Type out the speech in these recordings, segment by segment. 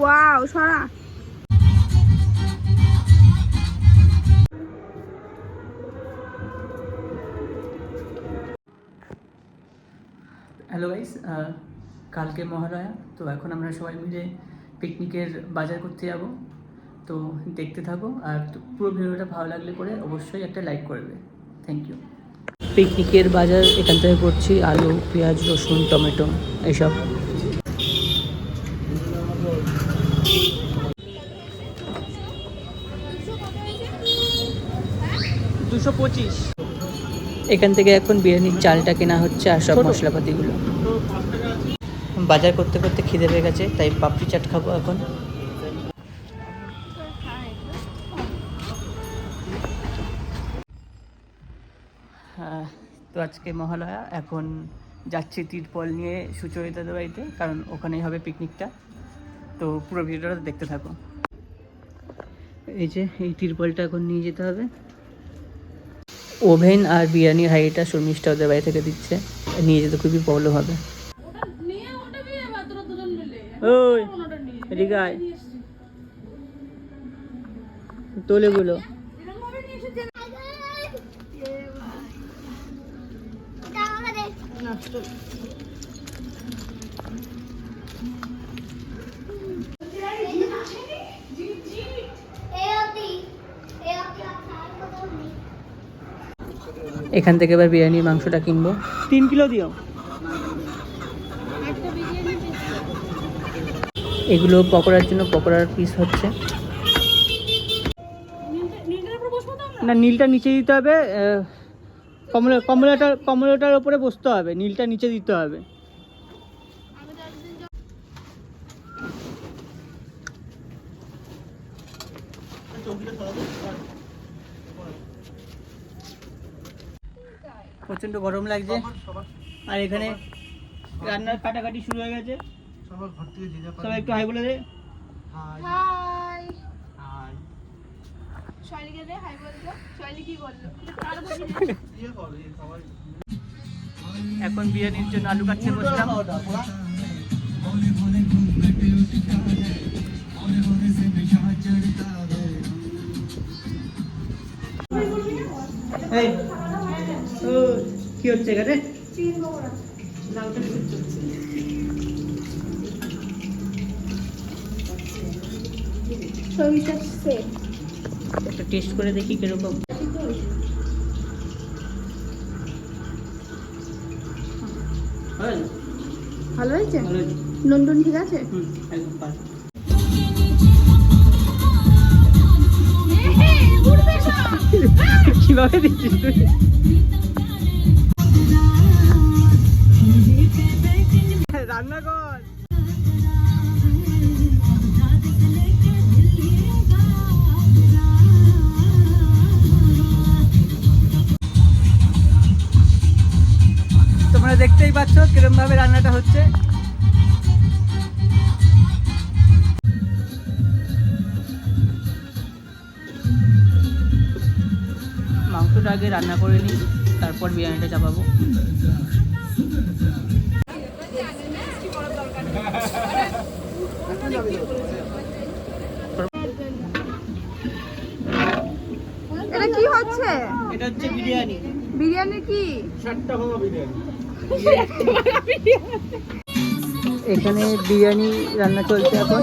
Wow সরা hello guys কালকে মহালয়া, তো এখন আমরা সবাই মিলে পিকনিকের বাজার করতে যাব। তো দেখতে থাকো আর পুরো ভিডিওটা ভালো লাগলে করে অবশ্যই একটা লাইক করবে। থ্যাংক ইউ পিকনিকের বাজার এখান থেকে করছি আলু পেঁয়াজ রসুন টমেটো এইসব দুশো পঁচিশ। এখান থেকে এখন বিরিয়ানির চালটা কেনা হচ্ছে আর সব মশলাপাতিগুলো। বাজার করতে করতে খিদে পেয়ে গেছে তাই পাপড়ি চাট খাব এখন। আজকে মহালয়া। এখন যাচ্ছি তিরপল নিয়ে সুচরিতাদের বাড়িতে, কারণ ওখানেই হবে পিকনিকটা তো পুরো ভিডিওটা দেখতে থাকো। এই যে, এই তিরপলটা এখন নিয়ে যেতে হবে। ওভেন আর বিরিয়ানির হাঁড়িটা শর্মিষ্ঠা ওদের বাড়ি থেকে দিচ্ছে। নিয়ে যেতে খুবই প্রবলেম হবে। ওই আয়। তোলে এখান থেকে এবার বিরিয়ানির মাংসটা কিনবো। তিন কিলো দিও। এগুলো পকোড়ার জন্য পকোড়ার পিস হচ্ছে। না নীলটা নিচে দিতে হবে আহ, কমলা কমলাটার কমলাটার ওপরে বসতে হবে নীলটা নিচে দিতে হবে। প্রচণ্ড গরম লাগছে। আর এখানে রান্নার কাটাকাটি শুরু হয়ে গেছে। সবাই একটু হাই বলে দে। হাই। শৈলীকে দে হাই বলতো শৈলী কি বলল? এখন বিরিয়ানির জন্য আলু কাটতে বসলাম। এই, ও, কি হচ্ছে এখানে? শৈলীটা সে একটা টেস্ট করে দেখি কীরকম। ভালো হয়েছে। নন্দন ঠিক আছে? হুম, একদম। কীভাবে দিচ্ছিস তুই? রান্না কর। দেখতেই পাচ্ছ কিরম ভাবে রান্নাটা হচ্ছে। মাংসটা আগে রান্না করে নিই তারপর বিরিয়ানিটা চাপাবো। এটা কি হচ্ছে? এটা হচ্ছে বিরিয়ানি। বিরিয়ানি কি? এখানে বিরিয়ানি রান্না চলছে এখন।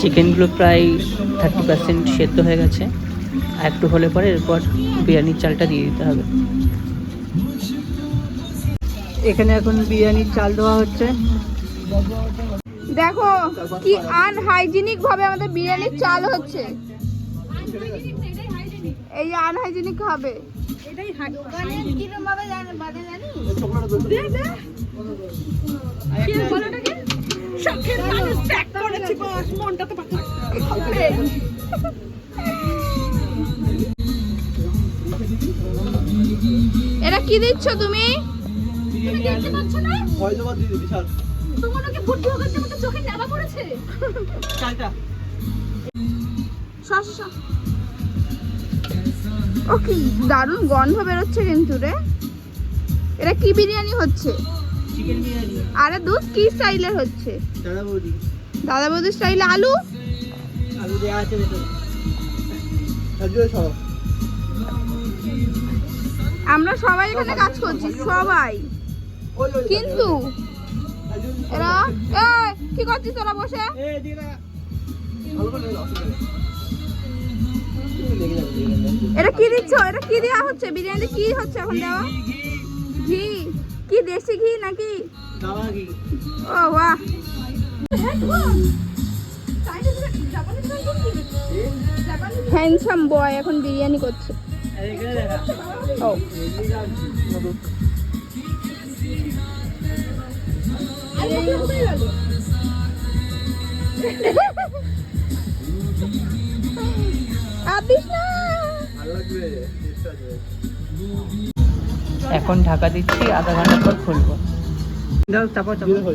চিকেনগুলো প্রায় থার্টি পার্সেন্ট সেদ্ধ হয়ে গেছে। আর একটু হলে পরে এরপর বিরিয়ানির চালটা দিয়ে দিতে হবে। এখানে এখন বিরিয়ানির চাল দেওয়া হচ্ছে। দেখো কি আনহাইজিনিক ভাবে আমাদের বিরিয়ানির চাল হচ্ছে। এই আনহাইজিনিক হবে। এটা কি দিচ্ছ তুমি? চালটা। শস। ও কি দারুণ গন্ধ বেরোচ্ছে কিন্তু রে। এটা কি বিরিয়ানি হচ্ছে? আরে দুধ কি স্টাইলের হচ্ছে? দাদা বৌদি। দাদা বৌদির স্টাইলে আলু? আলু দেওয়া আছে আমরা সবাই এখানে কাজ করছি সবাই। কিন্তু এরা কি করছিস তোরা বসে? এটা কি দিচ্ছ? এটা কি দেওয়া হচ্ছে? বিরিয়ানি কি হচ্ছে এখন দেওয়া? ঘি। কি দেশি ঘি নাকি? ও বাহ। হ্যান্ডসাম বয় এখন বিরিয়ানি করছে। ও। আদিস এখন ঢাকা দিচ্ছি আধা ঘণ্টা পর খুলবো। তারপর তারপর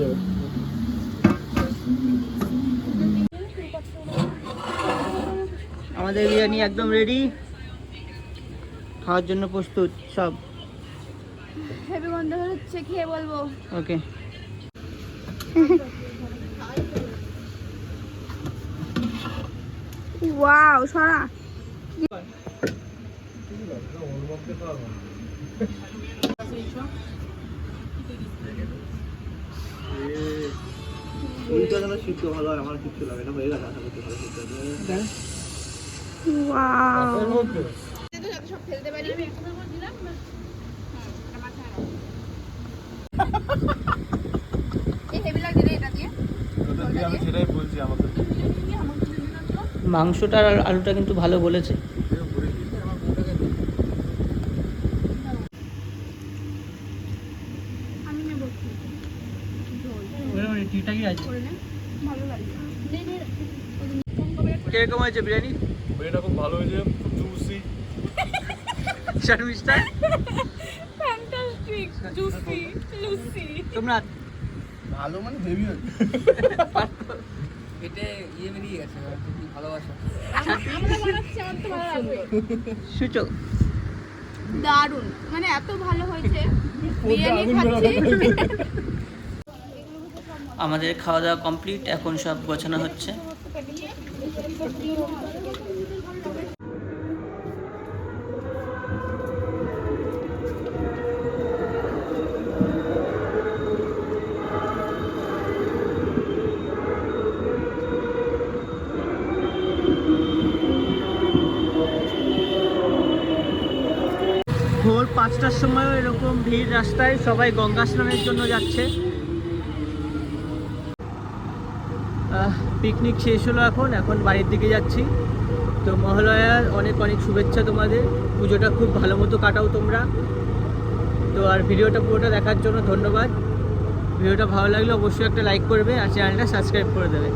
আমাদের বিরিয়ানি একদম রেডি খাওয়ার জন্য প্রস্তুত সব। হেভি গন্ধ হচ্ছে খেয়ে বলব। ওকে। ওয়াও সরা। ওয়াও সব ফেলতে পারি এই হেভি লাগছে রে এটা দিয়ে আমি সেটাই বলছি আমাকে মাংসটা আর আলুটা কিন্তু ভালো বলেছে আমি নেব আছে। কীরকম হয়েছে বিরিয়ানি? খুব ভালো হয়েছে খুব জুসি ফ্যান্টাস্টিক জুসি লুসি তোমরা? ভালো মানে হেভি হয়েছে। এটা ইয়ে বেরিয়ে গেছে ভালোবাসা? সূচক দারুণ মানে এত ভালো হয়েছে। বিরিয়ানি খাচ্ছি। আমাদের খাওয়া দাওয়া কমপ্লিট, এখন সব গোছানো হচ্ছে। ভোর পাঁচটার সময় এরকম ভিড় রাস্তায় সবাই গঙ্গা স্নানের জন্য যাচ্ছে। পিকনিক শেষ হলো এখন এখন বাড়ির দিকে যাচ্ছি। তো মহালয়ার অনেক অনেক শুভেচ্ছা তোমাদের। পুজোটা খুব ভালো মতো কাটাও তোমরা। তো আর ভিডিওটা পুরোটা দেখার জন্য ধন্যবাদ। ভিডিওটা ভালো লাগলে অবশ্যই একটা লাইক করবে আর চ্যানেলটা সাবস্ক্রাইব করে দেবে।